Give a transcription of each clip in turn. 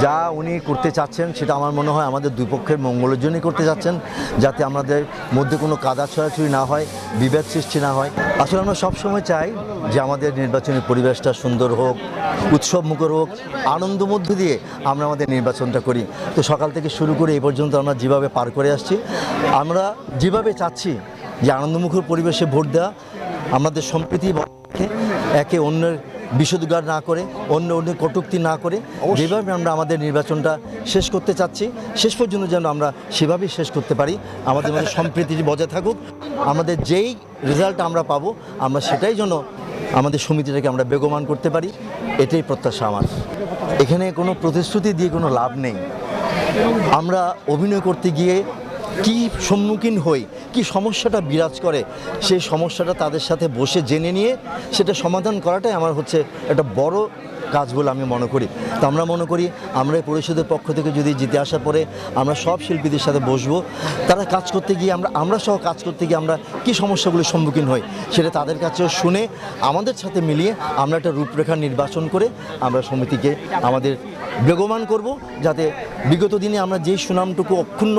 যা উনি করতে চাচ্ছেন, সেটা আমার মনে হয় আমাদের দুই পক্ষের মঙ্গলের জন্যই করতে চাচ্ছেন, যাতে আমাদের মধ্যে কোনো কাদা ছড়াছড়ি না হয়, বিভেদ সৃষ্টি না হয়। আসলে আমরা সবসময় চাই যে আমাদের নির্বাচনী পরিবেশটা সুন্দর হোক, উৎসব মুখর হোক, আনন্দ মধ্য দিয়ে আমরা আমাদের নির্বাচনটা করি। তো সকাল থেকে শুরু করে এই পর্যন্ত আমরা যেভাবে পার করে আসছি, আমরা যেভাবে চাচ্ছি যে আনন্দমুখর পরিবেশে ভোট দেওয়া, আমাদের সম্প্রীতি একে অন্যের বিষোদ্গার না করে অন্য অন্য কটুক্তি না করে যেভাবে আমরা আমাদের নির্বাচনটা শেষ করতে চাচ্ছি শেষ পর্যন্ত যেন আমরা সেভাবেই শেষ করতে পারি আমাদের মধ্যে সম্প্রীতি বজায় থাকুক আমাদের যেই রেজাল্ট আমরা পাবো আমরা সেটাই যেন আমাদের সমিতিটাকে আমরা বেগমান করতে পারি এটাই প্রত্যাশা আমার। এখানে কোনো প্রতিশ্রুতি দিয়ে কোনো লাভ নেই। আমরা অভিনয় করতে গিয়ে কি সম্মুখীন হই? কি সমস্যাটা বিরাজ করে? সেই সমস্যাটা তাদের সাথে বসে জেনে নিয়ে সেটা সমাধান করাটাই আমার হচ্ছে একটা বড় কাজ বলে আমি মনে করি। তো আমরা মনে করি, আমরা এই পরিষদের পক্ষ থেকে যদি জিতে আসার পরে আমরা সব শিল্পীদের সাথে বসবো, তারা কাজ করতে গিয়ে আমরা আমরা সহ কাজ করতে গিয়ে আমরা কি সমস্যাগুলির সম্মুখীন হই সেটা তাদের কাছেও শুনে, আমাদের সাথে মিলিয়ে আমরা একটা রূপরেখা নির্বাচন করে আমরা সমিতিকে আমাদের বেগমান করব, যাতে বিগত দিনে আমরা যে সুনামটুকু অক্ষুণ্ণ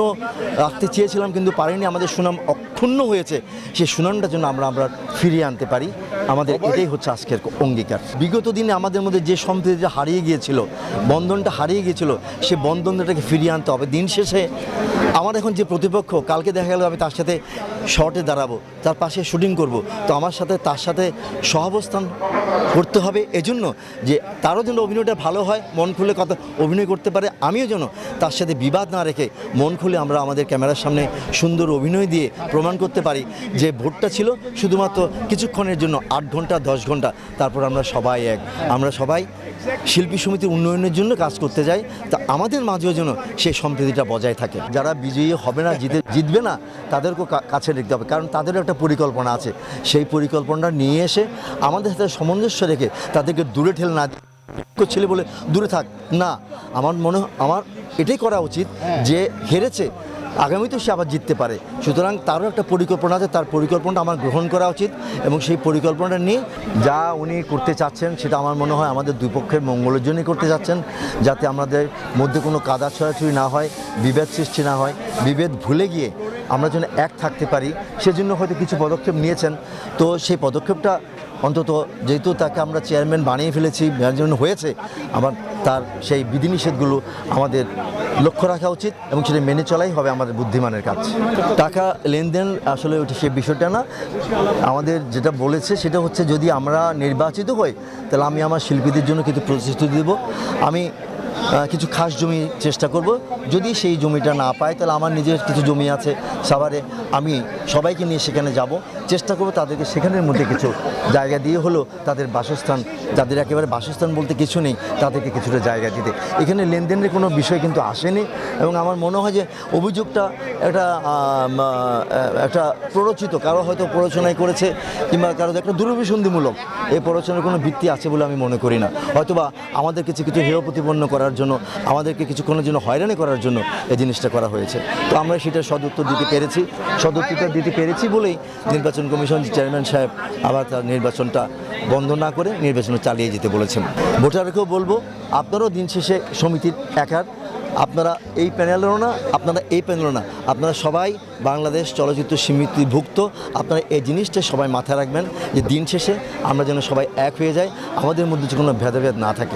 রাখতে চেয়েছিলাম কিন্তু পারিনি, আমাদের সুনাম অক্ষুণ্ণ হয়েছে সেই সুনামটা জন্য আমরা আমরা ফিরিয়ে আনতে পারি। আমাদের এটাই হচ্ছে আজকের অঙ্গীকার। বিগত দিনে আমাদের মধ্যে যে সম্প্রীতিটা হারিয়ে গিয়েছিল বন্ধনটা হারিয়ে গিয়েছিল সে বন্ধনটাকে ফিরিয়ে আনতে হবে। দিন শেষে আমার এখন যে প্রতিপক্ষ কালকে দেখা গেল আমি তার সাথে শর্টে দাঁড়াবো তার পাশে শুটিং করব। তো আমার সাথে তার সাথে সহাবস্থান করতে হবে। এজন্য যে তারও যেন অভিনয়টা ভালো হয় মন খুলে কথা অভিনয় করতে পারে আমিও যেন তার সাথে বিবাদ না রেখে মন খুলে আমরা আমাদের ক্যামেরার সামনে সুন্দর অভিনয় দিয়ে প্রমাণ করতে পারি যে ভোটটা ছিল শুধুমাত্র কিছুক্ষণের জন্য, আট ঘণ্টা, দশ ঘণ্টা। তারপর আমরা সবাই এক। আমরা সবাই শিল্পী সমিতির উন্নয়নের জন্য কাজ করতে যাই। তা আমাদের মাঝেও যেন সেই সম্প্রীতিটা বজায় থাকে। যারা বিজয়ী হবে না, জিতে জিতবে না, তাদেরকেও কাছে দেখতে হবে। কারণ তাদেরও একটা পরিকল্পনা আছে। সেই পরিকল্পনাটা নিয়ে এসে আমাদের সাথে সামঞ্জস্য রেখে তাদেরকে দূরে ঠেলে না ছেলে বলে, দূরে থাক, না। আমার মনে আমার এটাই করা উচিত যে হেরেছে আগামীতেও সে আবার জিততে পারে। সুতরাং তারও একটা পরিকল্পনা আছে, তার পরিকল্পনাটা আমার গ্রহণ করা উচিত এবং সেই পরিকল্পনাটা নিয়ে যা উনি করতে চাচ্ছেন সেটা আমার মনে হয় আমাদের দুই পক্ষের মঙ্গলের জন্যই করতে চাচ্ছেন যাতে আমাদের মধ্যে কোনো কাদা ছড়াছড়ি না হয়, বিভেদ সৃষ্টি না হয়, বিভেদ ভুলে গিয়ে আমরা যেন এক থাকতে পারি, সেজন্য হয়তো কিছু পদক্ষেপ নিয়েছেন। তো সেই পদক্ষেপটা অন্তত যেহেতু তাকে আমরা চেয়ারম্যান বানিয়ে ফেলেছি জন্য হয়েছে আমার তার সেই বিধিনিষেধগুলো আমাদের লক্ষ্য রাখা উচিত এবং সেটা মেনে চলাই হবে আমাদের বুদ্ধিমানের কাজ। টাকা লেনদেন আসলে ওটা সে বিষয়টা না। আমাদের যেটা বলেছে সেটা হচ্ছে যদি আমরা নির্বাচিত হই, তাহলে আমি আমার শিল্পীদের জন্য কিছু প্রতিশ্রুতি দেব। আমি কিছু খাস জমি চেষ্টা করব। যদি সেই জমিটা না পাই, তাহলে আমার নিজের কিছু জমি আছে সাভারে আমি সবাইকে নিয়ে সেখানে যাব। চেষ্টা করব তাদেরকে সেখানের মধ্যে কিছু জায়গা দিয়ে হলো তাদের বাসস্থান, যাদের একেবারে বাসস্থান বলতে কিছু নেই, তাদেরকে কিছুটা জায়গা দিতে। এখানে লেনদেনের কোনো বিষয় কিন্তু আসেনি এবং আমার মনে হয় যে অভিযোগটা একটা একটা প্ররোচিত, কারও হয়তো প্ররোচনায় করেছে কিংবা কারও একটা দুরভিসন্ধিমূলক এই প্ররোচনার কোনো ভিত্তি আছে বলে আমি মনে করি না। হয়তোবা আমাদের কিছু কিছু হেয় প্রতিপন্ন করার জন্য, আমাদেরকে কিছুক্ষণের জন্য হয়রানি করার জন্য এই জিনিসটা করা হয়েছে। তো আমরা সেটা সদুত্তর দিতে পেরেছি সদুত্তরটা দিতে পেরেছি বলেই নির্বাচন কমিশন চেয়ারম্যান সাহেব আবার তার নির্বাচনটা বন্ধ না করে নির্বাচন চালিয়ে যেতে বলেছেন। ভোটারকেও বলব, আপনারাও দিন শেষে সমিতির একার আপনারা এই প্যানেলেরও না, আপনারা এই প্যানেলও না, আপনারা সবাই বাংলাদেশ চলচ্চিত্র সমিতিভুক্ত, আপনারা এই জিনিসটা সবাই মাথায় রাখবেন যে দিন শেষে আমরা যেন সবাই এক হয়ে যাই, আমাদের মধ্যে যে কোনো ভেদাভেদ না থাকে।